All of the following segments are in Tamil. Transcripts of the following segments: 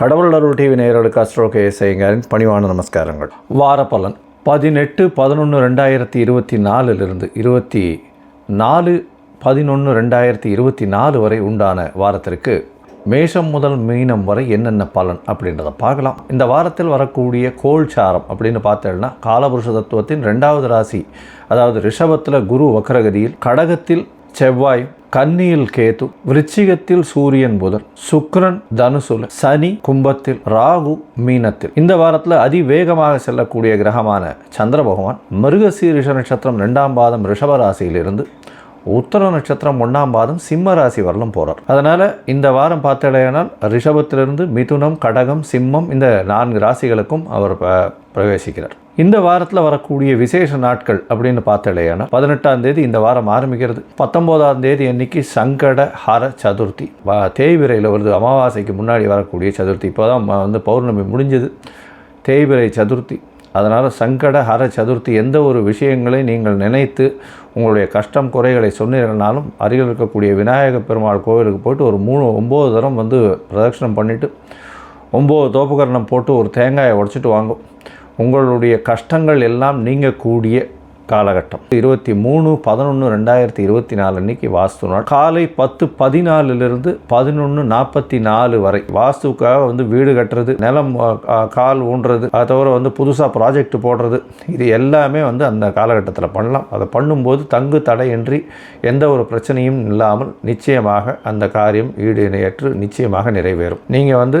கடவுள் அருள் டிவி நேயர்களுக்கு அஸ்ட்ரோ கேஎஸ்ஐங்காரின் பணிவான நமஸ்காரங்கள். வார பலன். பதினெட்டு பதினொன்று ரெண்டாயிரத்தி இருபத்தி நாலுலேருந்து இருபத்தி நாலு பதினொன்று ரெண்டாயிரத்தி இருபத்தி நாலு வரை உண்டான வாரத்திற்கு மேஷம் முதல் மீனம் வரை என்னென்ன பலன் அப்படின்றத பார்க்கலாம். இந்த வாரத்தில் வரக்கூடிய கோல்சாரம் அப்படின்னு பார்த்தோம்னா காலபுருஷ தத்துவத்தின் ரெண்டாவது ராசி அதாவது ரிஷபத்தில் குரு வக்ரகதியில் கடகத்தில் செவ்வாய் கன்னியில் கேது விருச்சிகத்தில் சூரியன் புதன் சுக்ரன் தனுசுல சனி கும்பத்தில் ராகு மீனத்தில். இந்த வாரத்தில் அதிவேகமாக செல்லக்கூடிய கிரகமான சந்திர பகவான் மிருகசீரிஷ நட்சத்திரம் ரெண்டாம் பாதம் ரிஷபராசியிலிருந்து உத்தர நட்சத்திரம் ஒன்றாம் பாதம் சிம்ம ராசி வரலும் போகிறார் அதனால் இந்த வாரம் பார்த்தடையானால் ரிஷபத்திலிருந்து மிதுனம் கடகம் சிம்மம் இந்த நான்கு ராசிகளுக்கும் அவர் ப- பிரவேசிக்கிறார். இந்த வாரத்தில் வரக்கூடிய விசேஷ நாட்கள் அப்படின்னு பார்த்தலையானா பதினெட்டாம் தேதி இந்த வாரம் ஆரம்பிக்கிறது. பத்தொம்போதாம் தேதி அன்னைக்கு சங்கட ஹர சதுர்த்தி. தேய்விரையில் தேய்பிரையில் வருது. அமாவாசைக்கு முன்னாடி வரக்கூடிய சதுர்த்தி. இப்போ தான் வந்து பௌர்ணமி முடிஞ்சது. தேய்பிரை சதுர்த்தி. அதனால் சங்கட ஹர சதுர்த்தி எந்த ஒரு விஷயங்களை நீங்கள் நினைத்து உங்களுடைய கஷ்டம் குறைகளை சொன்னீர்கள்னாலும் அருகில் இருக்கக்கூடிய விநாயக பெருமாள் கோவிலுக்கு போய்ட்டு ஒரு மூணு ஒம்பது தரம் வந்து பிரதட்சணம் பண்ணிவிட்டு ஒம்பது தோப்புக்கரணம் போட்டு ஒரு தேங்காயை உடச்சிட்டு வாங்கும். உங்களுடைய கஷ்டங்கள் எல்லாம் நீங்கக்கூடிய காலகட்டம். இருபத்தி மூணு பதினொன்று ரெண்டாயிரத்தி இருபத்தி நாலு அன்னைக்கு வாஸ்து நாள். காலை பத்து பதினாலுலேருந்து பதினொன்று நாற்பத்தி நாலு வரை. வாஸ்துக்காக வந்து வீடு கட்டுறது நிலம் கால் ஊன்றது அதை தவிர வந்து புதுசாக ப்ராஜெக்ட் போடுறது இது எல்லாமே வந்து அந்த காலகட்டத்தில் பண்ணலாம். அதை பண்ணும்போது தங்கு தடையின்றி எந்த ஒரு பிரச்சனையும் இல்லாமல் நிச்சயமாக அந்த காரியம் ஈடு இணையற்று நிச்சயமாக நிறைவேறும். நீங்கள் வந்து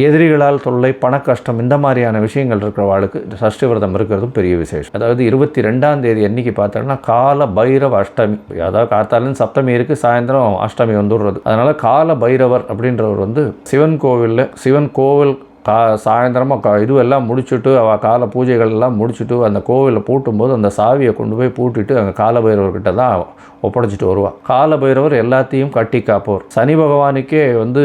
எதிரிகளால் தொல்லை பண கஷ்டம் இந்த மாதிரியான விஷயங்கள் இருக்கிறவாளுக்கு இந்த சஷ்டி விரதம் இருக்கிறதும் பெரிய விசேஷம். அதாவது இருபத்தி ரெண்டாம் தேதி அன்னைக்கு பார்த்தோம்னா கால பைரவ அஷ்டமி. அதாவது காத்தாலும் சப்தமி இருக்குது சாயந்தரம் அஷ்டமி வந்துடுறது. அதனால் கால பைரவர் அப்படின்றவர் வந்து சிவன் கோவிலில் சிவன் கோவில் கா சாயந்தரமாக கா இதுவெல்லாம் முடிச்சுட்டு அவள் கால பூஜைகள் எல்லாம் முடிச்சுட்டு அந்த கோவிலில் பூட்டும்போது அந்த சாவியை கொண்டு போய் பூட்டிட்டு அங்கே காலபைரவர்கிட்ட தான் ஒப்படைச்சிட்டு வருவாள் காலபைரவர் எல்லாத்தையும் கட்டி காப்பவர். சனி பகவானுக்கே வந்து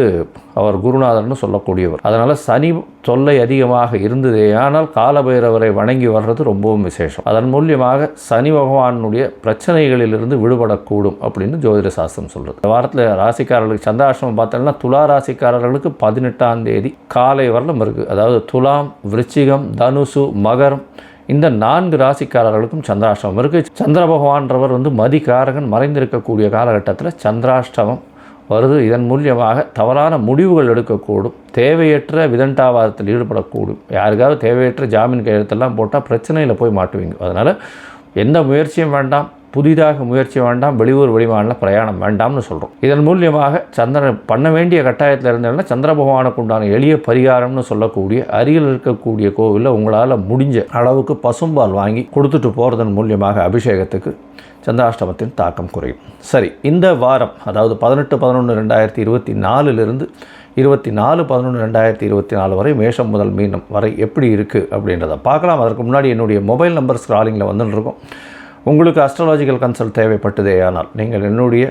அவர் குருநாதர்னு சொல்லக்கூடியவர். அதனால் சனி தொல்லை அதிகமாக இருந்ததே ஆனால் காலபைரவரை வணங்கி வர்றது ரொம்பவும் விசேஷம். அதன் மூலியமாக சனி பகவானுடைய பிரச்சனைகளிலிருந்து விடுபடக்கூடும் அப்படின்னு ஜோதிட சாஸ்திரம் சொல்கிறது இந்த வாரத்தில் ராசிக்காரர்களுக்கு சந்திராஷ்டமம் பார்த்தோம்னா துலா ராசிக்காரர்களுக்கு பதினெட்டாம் தேதி காலை வரலும் இருக்குது அதாவது துலாம் விருச்சிகம் தனுசு மகரம் இந்த நான்கு ராசிக்காரர்களுக்கும் சந்திராஷ்டமம் இருக்குது சந்திர பகவான்றவர் வந்து மதிகாரகன் மறைந்திருக்கக்கூடிய காலகட்டத்தில் சந்திராஷ்டமம் வருது. இதன் மூலியமாக தவறான முடிவுகள் எடுக்கக்கூடும். தேவையற்ற விதண்டாவாதத்தில் ஈடுபடக்கூடும். யாருக்காவது தேவையற்ற ஜாமீன் கையெழுத்தெல்லாம் போட்டால் பிரச்சனையில் போய் மாட்டுவீங்க. அதனால் எந்த முயற்சியும் வேண்டாம். புதிதாக முயற்சி வேண்டாம். வெளியூர் வெளிமாநில பிரயாணம் வேண்டாம்னு சொல்கிறோம் இதன் மூலியமாக சந்திரன் பண்ண வேண்டிய கட்டாயத்தில் இருந்தேன்னா சந்திர பகவானுக்கு உண்டான எளிய பரிகாரம்னு சொல்லக்கூடிய அருகில் இருக்கக்கூடிய கோவிலில் உங்களால் முடிஞ்ச அளவுக்கு பசும்பால் வாங்கி கொடுத்துட்டு போகிறதன் மூலியமாக அபிஷேகத்துக்கு சந்திராஷ்டமத்தின் தாக்கம் குறையும். சரி இந்த வாரம் அதாவது பதினெட்டு பதினொன்று ரெண்டாயிரத்தி இருபத்தி நாலுலேருந்து இருபத்தி நாலு பதினொன்று ரெண்டாயிரத்தி இருபத்தி நாலு வரை மேஷம் முதல் மீனம் வரை எப்படி இருக்குது அப்படின்றத பார்க்கலாம். அதற்கு முன்னாடி என்னுடைய மொபைல் நம்பர் ஸ்க்ராலிங்கில் வந்துட்டு இருக்கும் உங்களுக்கு அஸ்ட்ராலாஜிக்கல் கன்சல்ட் தேவைப்பட்டதே ஆனால் நீங்கள் என்னுடைய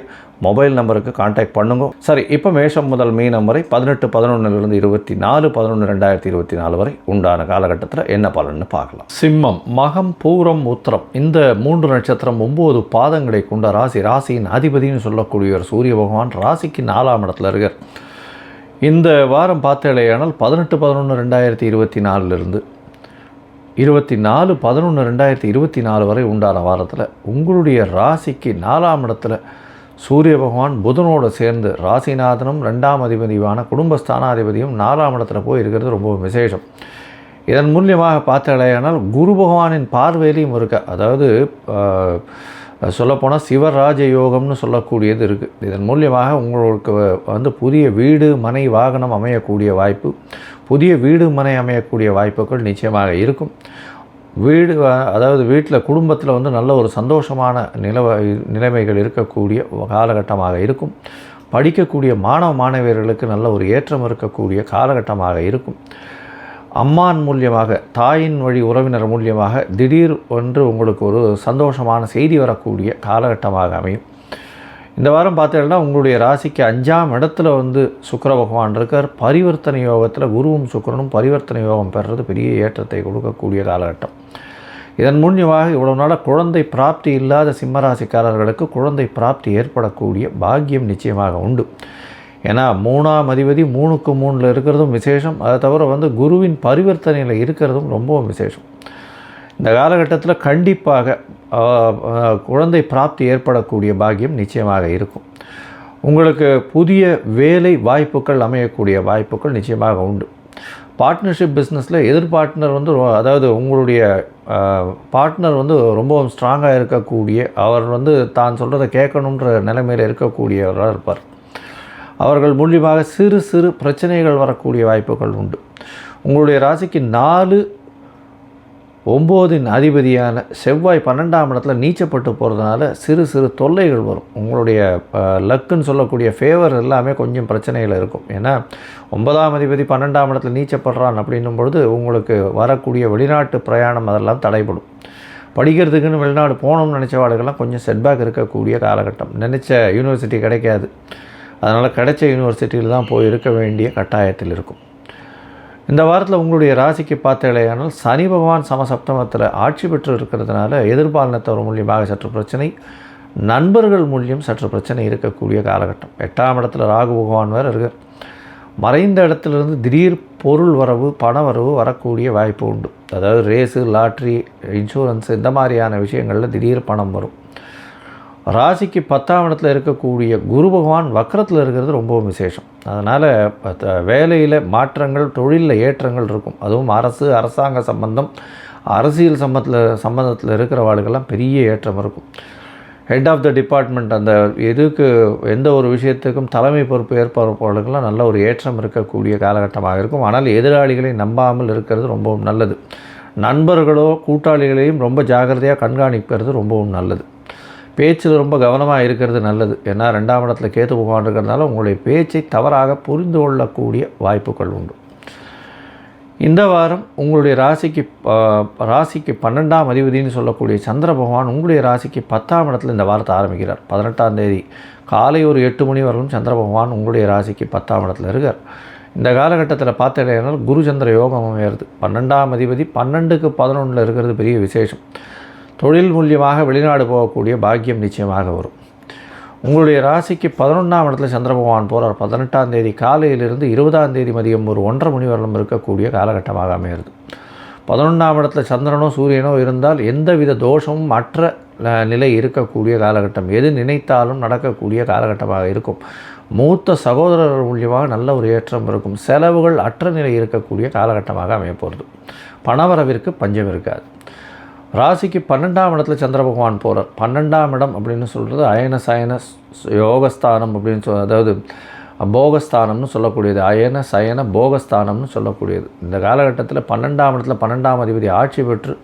மொபைல் நம்பருக்கு காண்டாக்ட் பண்ணுங்க. சரி இப்போ மேஷம் முதல் மீனம் வரை பதினெட்டு பதினொன்றுலேருந்து இருபத்தி நாலு பதினொன்று ரெண்டாயிரத்தி இருபத்தி நாலு வரை உண்டான காலகட்டத்தில் என்ன பலன்னு பார்க்கலாம். சிம்மம் மகம் பூரம் உத்திரம் இந்த மூன்று நட்சத்திரம் ஒம்பது பாதங்களை கொண்ட ராசி ராசியின் அதிபதினு சொல்லக்கூடியவர் சூரிய பகவான் ராசிக்கு நாலாம் இடத்துல இருக்கார். இந்த வாரம் பார்த்தேலையானால் பதினெட்டு பதினொன்று ரெண்டாயிரத்தி இருபத்தி நாலுலேருந்து இருபத்தி நாலு பதினொன்று ரெண்டாயிரத்தி இருபத்தி நாலு வரை உண்டான வாரத்தில் உங்களுடைய ராசிக்கு நாலாம் இடத்துல சூரிய பகவான் புதனோடு சேர்ந்து ராசிநாதனும் ரெண்டாம் அதிபதியுமான குடும்பஸ்தானாதிபதியும் நாலாம் இடத்துல போய் இருக்கிறது ரொம்ப விசேஷம். இதன் மூலியமாக பார்த்தாலேயானால் குரு பகவானின் பார்வையிலையும் இருக்க அதாவது சொல்லப்போனால் சிவராஜ யோகம்னு சொல்லக்கூடியது இருக்குது இதன் மூலியமாக உங்களுக்கு வந்து புதிய வீடு மனை வாகனம் அமையக்கூடிய வாய்ப்பு புதிய வீடு மனை அமையக்கூடிய வாய்ப்புகள் நிச்சயமாக இருக்கும். வீடு அதாவது வீட்டில் குடும்பத்தில் வந்து நல்ல ஒரு சந்தோஷமான நிலவ நிலைமைகள் இருக்கக்கூடிய காலகட்டமாக இருக்கும். படிக்கக்கூடிய மாணவ மாணவியர்களுக்கு நல்ல ஒரு ஏற்றம் இருக்கக்கூடிய காலகட்டமாக இருக்கும். அம்மான் மூலியமாக தாயின் வழி உறவினர் மூலியமாக திடீர் ஒன்று உங்களுக்கு ஒரு சந்தோஷமான செய்தி வரக்கூடிய காலகட்டமாக அமையும். இந்த வாரம் பார்த்தீங்கன்னா உங்களுடைய ராசிக்கு அஞ்சாம் இடத்துல வந்து சுக்கர பகவான் இருக்கார். பரிவர்த்தனை யோகத்தில் குருவும் சுக்கரனும் பரிவர்த்தனை யோகம் பெறுறது பெரிய ஏற்றத்தை கொடுக்கக்கூடிய காலகட்டம். இதன் மூலியமாக இவ்வளவு நாளாக குழந்தை பிராப்தி இல்லாத சிம்மராசிக்காரர்களுக்கு குழந்தை பிராப்தி ஏற்படக்கூடிய பாக்கியம் நிச்சயமாக உண்டு. ஏன்னா மூணாம் அதிபதி மூணுக்கு மூணில் இருக்கிறதும் விசேஷம். அதை தவிர வந்து குருவின் பரிவர்த்தனையில் இருக்கிறதும் ரொம்பவும் விசேஷம். இந்த காலகட்டத்தில் கண்டிப்பாக குழந்தை பிராப்தி ஏற்படக்கூடிய பாக்கியம் நிச்சயமாக இருக்கும். உங்களுக்கு புதிய வேலை வாய்ப்புகள் அமையக்கூடிய வாய்ப்புகள் நிச்சயமாக உண்டு. பார்ட்னர்ஷிப் பிஸ்னஸில் எதிர் பார்ட்னர் வந்து அதாவது உங்களுடைய பார்ட்னர் வந்து ரொம்பவும் ஸ்ட்ராங்காக இருக்கக்கூடிய அவர் வந்து தான் சொல்கிறத கேட்கணுன்ற நிலைமையில் இருக்கக்கூடியவராக இருப்பார். அவர்கள் மூலியமாக சிறு சிறு பிரச்சனைகள் வரக்கூடிய வாய்ப்புகள் உண்டு. உங்களுடைய ராசிக்கு நாலு ஒம்போதின் அதிபதியான செவ்வாய் பன்னெண்டாம் இடத்துல நீச்சப்பட்டு போகிறதுனால சிறு சிறு தொல்லைகள் வரும். உங்களுடைய லக்குன்னு சொல்லக்கூடிய ஃபேவர் எல்லாமே கொஞ்சம் பிரச்சனையில் இருக்கும். ஏன்னா ஒன்பதாம் அதிபதி பன்னெண்டாம் இடத்துல நீச்சப்படுறான் அப்படின்னும் பொழுது உங்களுக்கு வரக்கூடிய வெளிநாட்டு பிரயாணம் அதெல்லாம் தடைபடும். படிக்கிறதுக்குன்னு வெளிநாடு போகணும்னு நினச்ச வாடுகள்லாம் கொஞ்சம் செட்பேக் இருக்கக்கூடிய காலகட்டம். நினச்ச யூனிவர்சிட்டி கிடைக்காது. அதனால் கிடைச்ச யூனிவர்சிட்டியில் தான் போய் இருக்க வேண்டிய கட்டாயத்தில் இருக்கும். இந்த வாரத்தில் உங்களுடைய ராசிக்கு பார்த்தேலையானால் சனி பகவான் சமசப்தமத்தில் ஆட்சி பெற்று இருக்கிறதுனால எதிர்பாலனத்தவர் மூலியமாக சற்று பிரச்சனை நண்பர்கள் மூலியம் சற்று பிரச்சனை இருக்கக்கூடிய காலகட்டம். எட்டாம் இடத்துல ராகு பகவான் வேறு இருக்கார். மறைந்த இடத்துலேருந்து திடீர் பொருள் வரவு பண வரவு வரக்கூடிய வாய்ப்பு உண்டு. அதாவது ரேஸு லாட்ரி இன்சூரன்ஸ் இந்த மாதிரியான விஷயங்களில் திடீர் பணம் வரும். ராசிக்கு பத்தாம் இடத்துல இருக்கக்கூடிய குரு பகவான் வக்கரத்தில் இருக்கிறது ரொம்பவும் விசேஷம். அதனால் வேலையில் மாற்றங்கள் தொழிலில் ஏற்றங்கள் இருக்கும். அதுவும் அரசு அரசாங்க சம்பந்தம் அரசியல் சம்பந்தத்தில் சம்பந்தத்தில் இருக்கிறவாளுக்கெல்லாம் பெரிய ஏற்றம் இருக்கும். ஹெட் ஆஃப் த டிபார்ட்மெண்ட் அந்த எதுக்கு எந்த ஒரு விஷயத்துக்கும் தலைமை பொறுப்பு ஏற்பவர்களுக்கெல்லாம் நல்ல ஒரு ஏற்றம் இருக்கக்கூடிய காலகட்டமாக இருக்கும். ஆனால் எதிராளிகளை நம்பாமல் இருக்கிறது ரொம்பவும் நல்லது. நண்பர்களோ கூட்டாளிகளையும் ரொம்ப ஜாக்கிரதையாக கண்காணிக்கிறது ரொம்பவும் நல்லது. பேச்சில் ரொம்ப கவனமாக இருக்கிறது நல்லது. ஏன்னா ரெண்டாம் இடத்துல கேத்து பகவான் இருக்கிறதுனால உங்களுடைய பேச்சை தவறாக புரிந்து கொள்ளக்கூடிய வாய்ப்புகள் உண்டு. இந்த வாரம் உங்களுடைய ராசிக்கு ராசிக்கு பன்னெண்டாம் அதிபதினு சொல்லக்கூடிய சந்திர பகவான் உங்களுடைய ராசிக்கு பத்தாம் இடத்துல இந்த வாரத்தை ஆரம்பிக்கிறார். பதினெட்டாம் தேதி காலை ஒரு எட்டு மணி வரலும் சந்திர பகவான் உங்களுடைய ராசிக்கு பத்தாம் இடத்துல இருக்கார். இந்த காலகட்டத்தில் பார்த்துட்டேனால் குரு சந்திர யோகம் அமையிறது. பன்னெண்டாம் அதிபதி பன்னெண்டுக்கு பதினொன்றில் இருக்கிறது பெரிய விசேஷம். தொழில் மூலியமாக வெளிநாடு போகக்கூடிய பாக்கியம் நிச்சயமாக வரும். உங்களுடைய ராசிக்கு பதினொன்றாம் இடத்துல சந்திர பகவான் போகிறார் பதினெட்டாம் தேதி காலையிலிருந்து இருபதாம் தேதி மதியம் ஒரு ஒன்றரை மணி வரலும் இருக்கக்கூடிய காலகட்டமாக அமையிறது பதினொன்றாம் இடத்துல சந்திரனோ சூரியனோ இருந்தால் எந்தவித தோஷமும் மற்ற நிலை இருக்கக்கூடிய காலகட்டம் எது நினைத்தாலும் நடக்கக்கூடிய காலகட்டமாக இருக்கும். மூத்த சகோதரர் மூலியமாக நல்ல ஒரு ஏற்றம் இருக்கும். செலவுகள் அற்ற நிலை இருக்கக்கூடிய காலகட்டமாக அமையப்போகிறது பணவரவிற்கு பஞ்சம் இருக்காது. ராசிக்கு பன்னெண்டாம் இடத்துல சந்திர பகவான் போகிறார் பன்னெண்டாம் இடம் அப்படின்னு சொல்கிறது அயன சயன ஸ்- யோகஸ்தானம் அப்படின்னு சொல் அதாவது போகஸ்தானம்னு சொல்லக்கூடியது. அயன சயன போகஸ்தானம்னு சொல்லக்கூடியது. இந்த காலகட்டத்தில் பன்னெண்டாம் இடத்துல பன்னெண்டாம் அதிபதி ஆட்சி பெற்று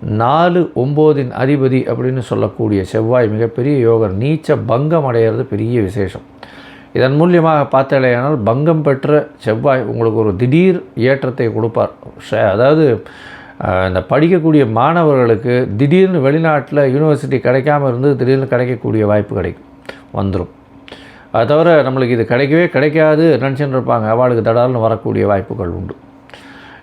நாலு ஒம்போதின் அதிபதி அப்படின்னு சொல்லக்கூடிய செவ்வாய் மிகப்பெரிய யோகர். நீச்ச பங்கம் அடையிறது பெரிய விசேஷம். இதன் மூலியமாக பார்த்தாலேயானால் பங்கம் பெற்ற செவ்வாய் உங்களுக்கு ஒரு திடீர் ஏற்றத்தை கொடுப்பார். அதாவது இந்த படிக்கக்கூடிய மாணவர்களுக்கு திடீர்னு வெளிநாட்டில் யூனிவர்சிட்டி கிடைக்காம இருந்து திடீர்னு கிடைக்கக்கூடிய வாய்ப்பு கிடைக்கும். வந்துடும் அது தவிர நம்மளுக்கு இது கிடைக்கவே கிடைக்காது நினச்சின்னு இருப்பாங்க. அவளுக்கு தடால்னு வரக்கூடிய வாய்ப்புகள் உண்டு.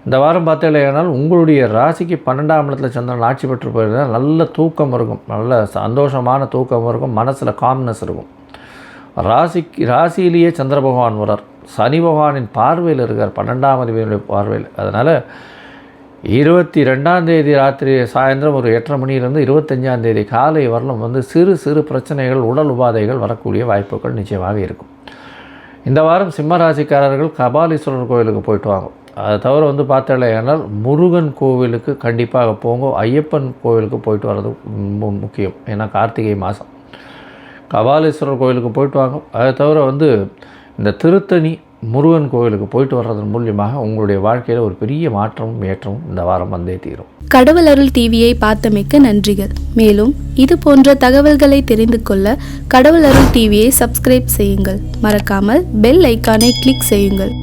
இந்த வாரம் பார்த்தீங்களேனால் உங்களுடைய ராசிக்கு பன்னெண்டாம் இடத்துல சந்திரன் ஆட்சி பெற்று போயிருந்தால் நல்ல தூக்கம் இருக்கும். நல்ல சந்தோஷமான தூக்கம் இருக்கும். மனசில் காம்னஸ் இருக்கும். ராசிக்கு ராசியிலேயே சந்திர பகவான் வரார் சனி பகவானின் பார்வையில் இருக்கார். பன்னெண்டாம் அதிபதியுடைய பார்வையில். அதனால் இருபத்தி ரெண்டாம் தேதி ராத்திரி சாயந்தரம் ஒரு எட்டரை மணியிலேருந்து இருபத்தஞ்சாம் தேதி காலை வரலும் வந்து சிறு சிறு பிரச்சனைகள் உடல் உபாதைகள் வரக்கூடிய வாய்ப்புகள் நிச்சயமாக இருக்கும். இந்த வாரம் சிம்மராசிக்காரர்கள் கபாலீஸ்வரர் கோவிலுக்கு போயிட்டு வாங்க. அதை தவிர வந்து பார்த்தேனால் முருகன் கோவிலுக்கு கண்டிப்பாக போங்க. ஐயப்பன் கோவிலுக்கு போயிட்டு வர்றது மு- முக்கியம். ஏன்னா கார்த்திகை மாதம். கபாலீஸ்வரர் கோவிலுக்கு போயிட்டு வாங்க. அதை தவிர வந்து இந்த திருத்தணி முருகன் கோவிலுக்கு போயிட்டு வர்றதன் மூலியமாக உங்களுடைய வாழ்க்கையில் ஒரு பெரிய மாற்றமும் ஏற்றமும் இந்த வாரம் வந்தே தீரும். கடவுள் அருள் டிவியை பார்த்தமைக்க நன்றிகள். மேலும் இது போன்ற தகவல்களை தெரிந்து கொள்ள கடவுள் அருள் டிவியை சப்ஸ்கிரைப் செய்யுங்கள். மறக்காமல் பெல் ஐக்கானை கிளிக் செய்யுங்கள்.